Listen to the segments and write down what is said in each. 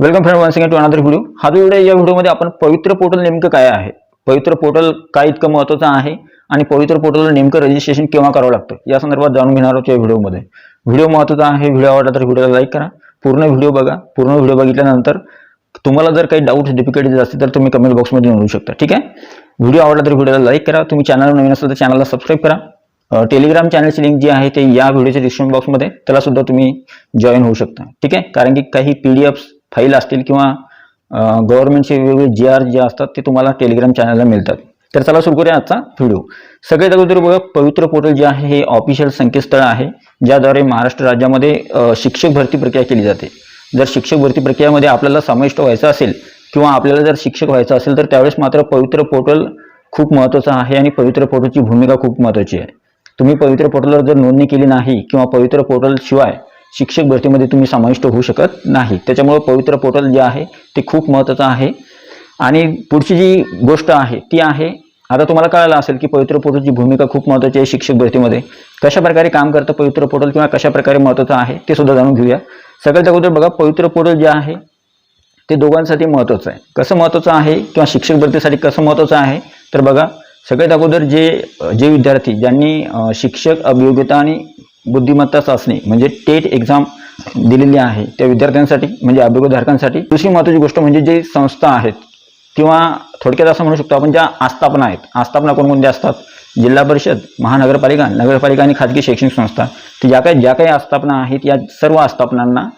Welcome friend one second to another video हा जो video या व्हिडिओमध्ये आपण पवित्र पोर्टल नेमकं काय आहे? पवित्र पोर्टल काय इतकं महत्त्वाचं आहे? आणि पवित्र पोर्टलला नेमकं रजिस्ट्रेशन केव्हा करावं लागतं? या संदर्भात जाणून घेणार आहोत या व्हिडिओमध्ये व्हिडिओ महत्त्वाचा आहे व्हिडिओ आवडला तर व्हिडिओला लाईक करा. पूर्ण व्हिडिओ बघा. पूर्ण व्हिडिओ बघितल्यानंतर तुम्हाला जर काही डाऊट डिफिकल्टीज असतील तर तुम्ही कमेंट बॉक्समध्ये नोंदवू शकता. ठीक आहे? व्हिडिओ आवडला तर व्हिडिओला लाईक करा. तुम्ही चॅनल नवीन असेल तर चॅनलला सबस्क्राईब करा. टेलिग्राम चॅनलची लिंक जी आहे ते या व्हिडिओच्या डिस्क्रिप्शन बॉक्समध्ये त्याला सुद्धा तुम्ही जॉईन होऊ शकता. ठीक आहे? कारण की काही पी डी एफ्स फाईल असतील किंवा गव्हर्नमेंटचे वेगवेगळे जी आर जे असतात ते तुम्हाला टेलिग्राम चॅनलला मिळतात. तर चला सुरू करूया आजचा व्हिडिओ सगळ्यात अगोदर बघा पवित्र पोर्टल जे आहे हे ऑफिशियल संकेतस्थळ आहे ज्याद्वारे महाराष्ट्र राज्यामध्ये शिक्षक भरती प्रक्रिया केली जाते. जर शिक्षक भरती प्रक्रियामध्ये आपल्याला समाविष्ट व्हायचं असेल किंवा आपल्याला जर शिक्षक व्हायचं असेल तर त्यावेळेस मात्र पवित्र पोर्टल खूप महत्त्वाचं आहे आणि पवित्र पोर्टलची भूमिका खूप महत्त्वाची आहे. तुम्ही पवित्र पोर्टलवर जर नोंदणी केली नाही किंवा पवित्र पोर्टल शिवाय शिक्षक भरतीमध्ये तुम्ही समाविष्ट होऊ शकत नाही. त्याच्यामुळं पवित्र पोर्टल जे आहे ते खूप महत्त्वाचं आहे. आणि पुढची जी गोष्ट आहे ती आहे आता तुम्हाला कळालं असेल की पवित्र पोर्टलची भूमिका खूप महत्त्वाची आहे शिक्षक भरतीमध्ये. कशा प्रकारे काम करतं पवित्र पोर्टल किंवा कशा प्रकारे महत्त्वाचं आहे ते सुद्धा जाणून घेऊया. सगळ्यात अगोदर बघा पवित्र पोर्टल जे आहे ते दोघांसाठी महत्त्वाचं आहे. कसं महत्त्वाचं आहे किंवा शिक्षक भरतीसाठी कसं महत्त्वाचं आहे तर बघा सगळ्यात अगोदर जे जे विद्यार्थी ज्यांनी शिक्षक अभियोग्यता आणि बुद्धिमत्ता चाचणी म्हणजे टेट एक्झाम दिलेली आहे त्या विद्यार्थ्यांसाठी म्हणजे अभियोगधारकांसाठी दुसरी महत्त्वाची गोष्ट म्हणजे जे संस्था आहेत किंवा थोडक्यात असं म्हणू शकतो आपण ज्या आस्थापना आहेत. आस्थापना कोणकोणत्या असतात? जिल्हा परिषद महानगरपालिका नगरपालिका आणि खाजगी शैक्षणिक संस्था. तर ज्या काही ज्या काही आस्थापना आहेत या सर्व आस्थापनांना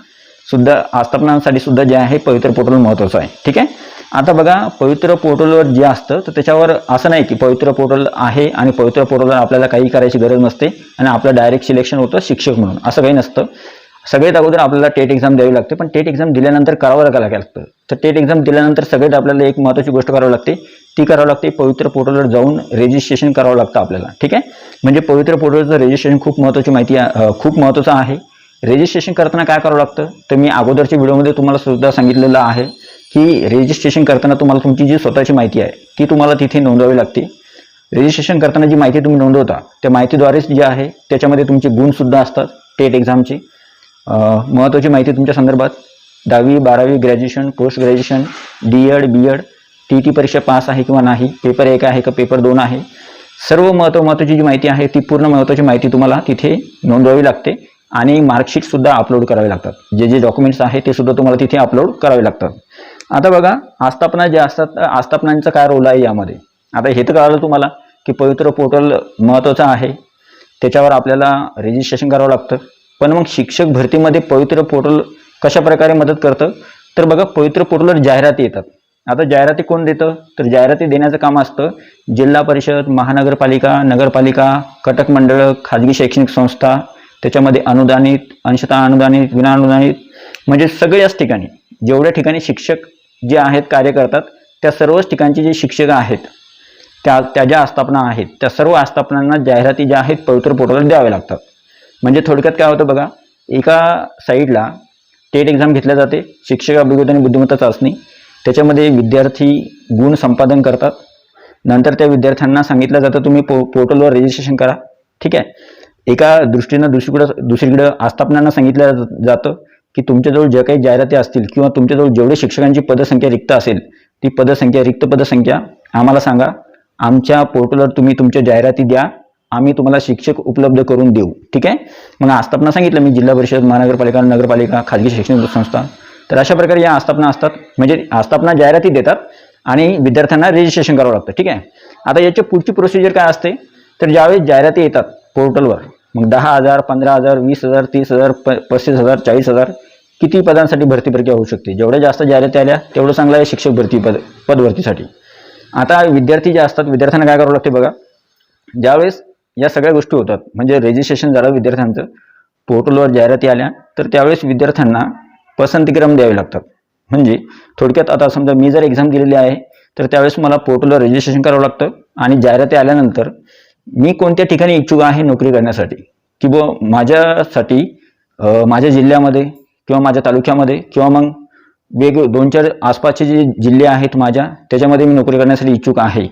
सुद्धा आस्थापनांसाठी सुद्धा जे आहे पवित्र पोर्टल महत्त्वाचं आहे. ठीक आहे? आता बघा पवित्र पोर्टलवर जे असतं तर त्याच्यावर असं नाही की पवित्र पोर्टल आहे आणि पवित्र पोर्टलवर आपल्याला काही करायची गरज नसते आणि आपलं डायरेक्ट सिलेक्शन होतं शिक्षक म्हणून. असं काही नसतं. सगळ्यात अगोदर आपल्याला टेट एक्झाम द्यावी लागते पण टेट एक्झाम दिल्यानंतर करावं काय लागतं तर टेट एक्झाम दिल्यानंतर सगळ्यात आपल्याला एक महत्त्वाची गोष्ट करावी लागते. ती करावं लागते पवित्र पोर्टलवर जाऊन रजिस्ट्रेशन करावं लागतं आपल्याला. ठीक आहे? म्हणजे पवित्र पोर्टलचं रजिस्ट्रेशन खूप महत्त्वाची माहिती आहे खूप महत्त्वाचं आहे. रजिस्ट्रेशन करताना काय करावं लागतं? तर मी अगोदरच्या व्हिडिओमध्ये तुम्हाला सुद्धा सांगितलेलं आहे. ही रजिस्ट्रेशन करताना तुम्हाला तुमची जी स्वतःची माहिती आहे ती तुम्हाला तिथे नोंदवावी लागते. रजिस्ट्रेशन करताना जी माहिती तुम्ही नोंदवता त्या माहितीद्वारेच जी आहे त्याच्यामध्ये तुमचे गुणसुद्धा असतात टेट एक्झामची महत्त्वाची माहिती तुमच्या संदर्भात दहावी बारावी graduation post graduation D Ed B Ed T T परीक्षा पास आहे किंवा नाही पेपर एक आहे का पेपर दोन आहे. सर्व महत्त्व महत्त्वाची जी माहिती आहे ती पूर्ण महत्त्वाची माहिती तुम्हाला तिथे नोंदवावी लागते आणि मार्कशीटसुद्धा अपलोड करावे लागतात. जे जे डॉक्युमेंट्स आहे ते सुद्धा तुम्हाला तिथे अपलोड करावे लागतात. आता बघा आस्थापना जे असतात आस्थापनांचा काय रोल आहे यामध्ये? आता हे तर कळालं तुम्हाला की पवित्र पोर्टल महत्त्वाचं आहे. त्याच्यावर आपल्याला रजिस्ट्रेशन करावं लागतं. पण मग शिक्षक भरतीमध्ये पवित्र पोर्टल कशा प्रकारे मदत करतं? तर बघा पवित्र पोर्टलवर जाहिराती येतात. आता जाहिराती कोण देतं? तर जाहिराती देण्याचं काम असतं. जिल्हा परिषद महानगरपालिका नगरपालिका कटक मंडळ खाजगी शैक्षणिक संस्था त्याच्यामध्ये अनुदानित अंशतः अनुदानित विनाअनुदानित म्हणजे सगळ्याच ठिकाणी. जेवढ्या ठिकाणी शिक्षक जे आहेत कार्य करतात त्या सर्वच ठिकाणचे जे शिक्षक आहेत त्या त्या ज्या आस्थापना आहेत त्या सर्व आस्थापनांना जाहिराती ज्या आहेत पवित्र पोर्टलवर द्याव्या लागतात. म्हणजे थोडक्यात काय होतं बघा एका साईडला टेट एक्झाम घेतल्या जाते शिक्षक अभिगत आणि बुद्धिमत्ता चाचणी त्याच्यामध्ये विद्यार्थी गुण संपादन करतात नंतर त्या विद्यार्थ्यांना सांगितलं जातं तुम्ही पो पोर्टलवर रजिस्ट्रेशन करा ठीक आहे? एका दृष्टीनं दुसरीकडं दुसरीकडं आस्थापनांना सांगितलं जातं की तुमच्याजवळ ज्या काही जाहिराती असतील किंवा तुमच्याजवळ जेवढे शिक्षकांची पदसंख्या रिक्त असेल ती पदसंख्या रिक्त पदसंख्या आम्हाला सांगा. आमच्या पोर्टलवर तुम्ही तुमच्या जाहिराती द्या. आम्ही तुम्हाला शिक्षक उपलब्ध करून देऊ. ठीक आहे? मग आस्थापना सांगितलं मी जिल्हा परिषद महानगरपालिका नगरपालिका खाजगी शैक्षणिक संस्था. तर अशा प्रकारे या आस्थापना असतात. म्हणजे आस्थापना जाहिराती देतात आणि विद्यार्थ्यांना रजिस्ट्रेशन करावं लागतं. ठीक आहे? आता याची पुढची प्रोसिजर काय असते? तर ज्यावेळेस जाहिराती येतात पोर्टलवर मग दहा हजार पंधरा हजार वीस हजार तीस हजार प पस्तीस हजार चाळीस हजार किती पदांसाठी भरती प्रक्रिया होऊ शकते? जेवढ्या जास्त जाहिराती आल्या तेवढं चांगलं आहे शिक्षक भरती पद पदभरतीसाठी. आता विद्यार्थी जे असतात विद्यार्थ्यांना काय करावं लागते बघा? ज्यावेळेस या सगळ्या गोष्टी होतात म्हणजे रजिस्ट्रेशन झालं विद्यार्थ्यांचं पोर्टलवर जाहिराती आल्या तर त्यावेळेस विद्यार्थ्यांना पसंतीक्रम द्यावे लागतात. म्हणजे थोडक्यात आता समजा मी जर एक्झाम दिलेली आहे तर त्यावेळेस मला पोर्टलवर रजिस्ट्रेशन करावं लागतं आणि जाहिराती आल्यानंतर मी कोणत्या ठिकाणी इच्छुक आहे नोकरी करण्यासाठी? की बुवा माझ्यासाठी माझ्या जिल्ह्यामध्ये किंवा माझ्या तालुक्यामध्ये किंवा मग वेग दोन चार आसपासचे जे जिल्हे आहेत माझ्या त्याच्यामध्ये मी नोकरी करण्यासाठी इच्छुक आहे.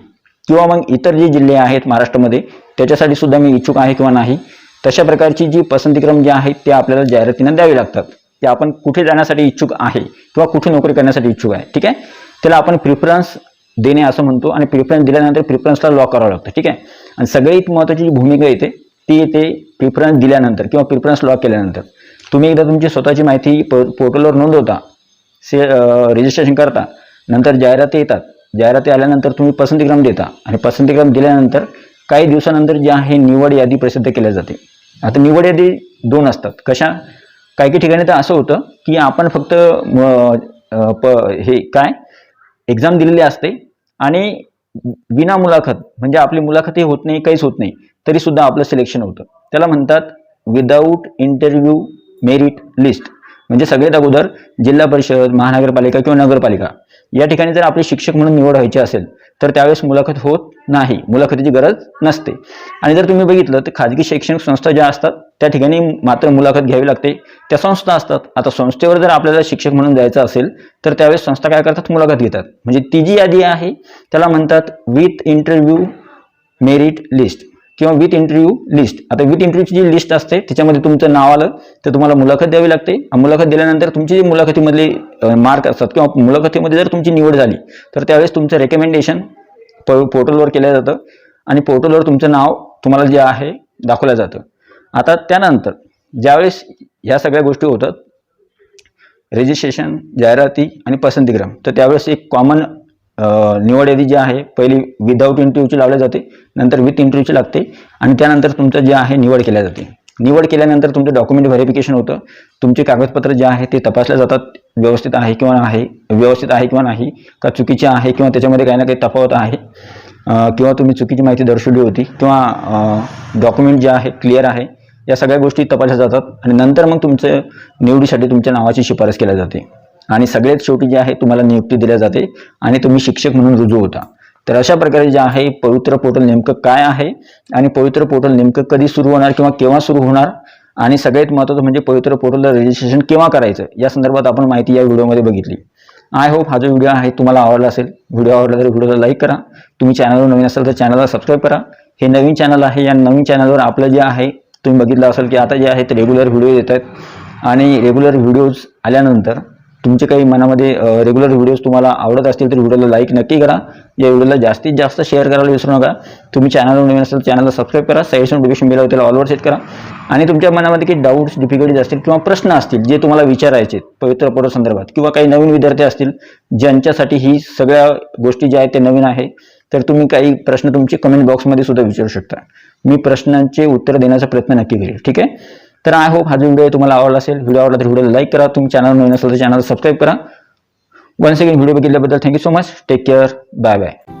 किंवा मग इतर जे जिल्हे आहेत महाराष्ट्रामध्ये त्याच्यासाठी सुद्धा मी इच्छुक आहे किंवा नाही तशा प्रकारची जी पसंतीक्रम जे आहेत ते आपल्याला जाहिरातीनं द्यावे लागतात. की आपण कुठे जाण्यासाठी इच्छुक आहे किंवा कुठे नोकरी करण्यासाठी इच्छुक आहे ठीक आहे? त्याला आपण प्रिफरन्स देणे असं म्हणतो आणि प्रिफरन्स दिल्यानंतर प्रिफरन्सला लॉक करावं लागतं ठीक आहे? आणि सगळ्यात महत्त्वाची जी भूमिका येते ती येते प्रिफरन्स दिल्यानंतर किंवा प्रिफरन्स लॉक केल्यानंतर. तुम्ही एकदा तुमची स्वतःची माहिती पो पोर्टलवर नोंदवता से रजिस्ट्रेशन करता नंतर जाहिराती येतात. जाहिराती आल्यानंतर तुम्ही पसंतीक्रम देता आणि पसंतीक्रम दिल्यानंतर काही दिवसानंतर जे आहे निवड यादी प्रसिद्ध केल्या जाते. आता निवड यादी दोन असतात. कशा? काही काही ठिकाणी तर असं होतं की आपण फक्त प हे काय? एक्झाम दिलेली असते आणि विना मुलाखत म्हणजे आपली मुलाखतही होत नाही काहीच होत नाही तरी सुद्धा आपलं सिलेक्शन होतं. त्याला म्हणतात विदाऊट इंटरव्ह्यू मेरिट लिस्ट म्हणजे सगळ्यात अगोदर जिल्हा परिषद महानगरपालिका किंवा नगरपालिका. या ठिकाणी जर आपले शिक्षक म्हणून निवड व्हायची असेल तर त्यावेळेस मुलाखत होत नाही. मुलाखतीची गरज नसते. आणि जर तुम्ही बघितलं तर खाजगी शैक्षणिक संस्था ज्या असतात त्या ठिकाणी मात्र मुलाखत घ्यावी लागते. त्या संस्था असतात. आता संस्थेवर जर आपल्याला शिक्षक म्हणून जायचं असेल तर त्यावेळेस संस्था काय करतात? मुलाखत घेतात. म्हणजे ती जी यादी आहे त्याला म्हणतात विथ इंटरव्ह्यू मेरिट लिस्ट किंवा विथ इंटरव्ह्यू लिस्ट आता विथ इंटरव्ह्यूची जी लिस्ट असते त्याच्यामध्ये तुमचं नाव आलं तर तुम्हाला मुलाखत द्यावी लागते. मुलाखत दिल्यानंतर तुमची जी मुलाखतीमधले मार्क असतात किंवा मुलाखतीमध्ये जर तुमची निवड झाली तर त्यावेळेस तुमचं रेकमेंडेशन पोर्टलवर केलं जातं. आणि पोर्टलवर तुमचं नाव तुम्हाला जे आहे दाखवलं जातं. आता त्यानंतर ज्यावेळेस ह्या सगळ्या गोष्टी होतात रजिस्ट्रेशन जाहिराती आणि पसंतीक्रम तर त्यावेळेस एक कॉमन निवड यादी जी आहे पहिली विदाऊट इंटरव्ह्यूची लावली जाते नंतर विथ इंटरव्ह्यूची लागते आणि त्यानंतर तुमचं जे आहे निवड केल्या जाते. निवड केल्यानंतर तुमचं डॉक्युमेंट व्हेरिफिकेशन होतं. तुमचे कागदपत्र जे आहे ते तपासले जातात व्यवस्थित आहे किंवा आहे व्यवस्थित आहे किंवा नाही का चुकीचे आहे किंवा त्याच्यामध्ये काही ना काही तफावत आहे किंवा तुम्ही चुकीची माहिती दर्शवली होती किंवा डॉक्युमेंट जे आहे क्लिअर आहे या सगळ्या गोष्टी तपासल्या जातात आणि नंतर मग तुमचं निवडीसाठी तुमच्या नावाची शिफारस केल्या जाते. आणि सगळ्यात शेवटी जे आहे तुम्हाला नियुक्ती दिल्या जाते आणि तुम्ही शिक्षक म्हणून रुजू होता. तर अशा प्रकारे जे आहे पवित्र पोर्टल नेमकं काय आहे आणि पवित्र पोर्टल नेमकं कधी सुरू होणार किंवा केव्हा सुरू होणार आणि सगळ्यात महत्त्वाचं म्हणजे पवित्र पोर्टलला रजिस्ट्रेशन केव्हा करायचं या संदर्भात आपण माहिती या व्हिडिओमध्ये बघितली. आय होप हा जो व्हिडिओ आहे तुम्हाला आवडला असेल व्हिडिओ आवडला तर व्हिडिओला लाईक करा. तुम्ही चॅनलवर नवीन असाल तर चॅनलला सबस्क्राईब करा. हे नवीन चॅनल आहे या नवीन चॅनलवर आपलं जे आहे तुम्ही बघितलं असेल की आता जे आहे ते रेग्युलर व्हिडिओ येत आहेत आणि रेग्युलर व्हिडिओज आल्यानंतर तुमचे काही मनामध्ये रेग्युलर व्हिडिओज तुम्हाला आवडत असतील तर व्हिडिओला लाईक नक्की करा. या व्हिडिओला जास्तीत जास्त शेअर करायला विसरू नका. तुम्ही चॅनलवर नवीन असेल चॅनलला सबस्क्राईब करा. सजेशन नोटिफिकेशन बिल त्याला ऑलवर सेट करा. आणि तुमच्या मनामध्ये काही डाऊट्स डिफिकल्टीज असतील किंवा प्रश्न असतील जे तुम्हाला विचारायचे पवित्र पर्व संदर्भात किंवा काही नवीन विद्यार्थी असतील ज्यांच्यासाठी ही सगळ्या गोष्टी ज्या आहेत ते नवीन आहे तर तुम्ही काही प्रश्न तुमचे कमेंट बॉक्समध्ये सुद्धा विचारू शकता. मी प्रश्नांचे उत्तर देण्याचा प्रयत्न नक्की करेल. ठीक आहे? तर आय होप हा जो व्हिडिओ तुम्हाला आवडला असेल व्हिडिओ आवडला तर व्हिडिओला लाईक करा तुम्ही चॅनल नवीन असेल तर चॅनल सबस्क्राईब करा. One second video बघितल्याबद्दल thank you so much take care bye bye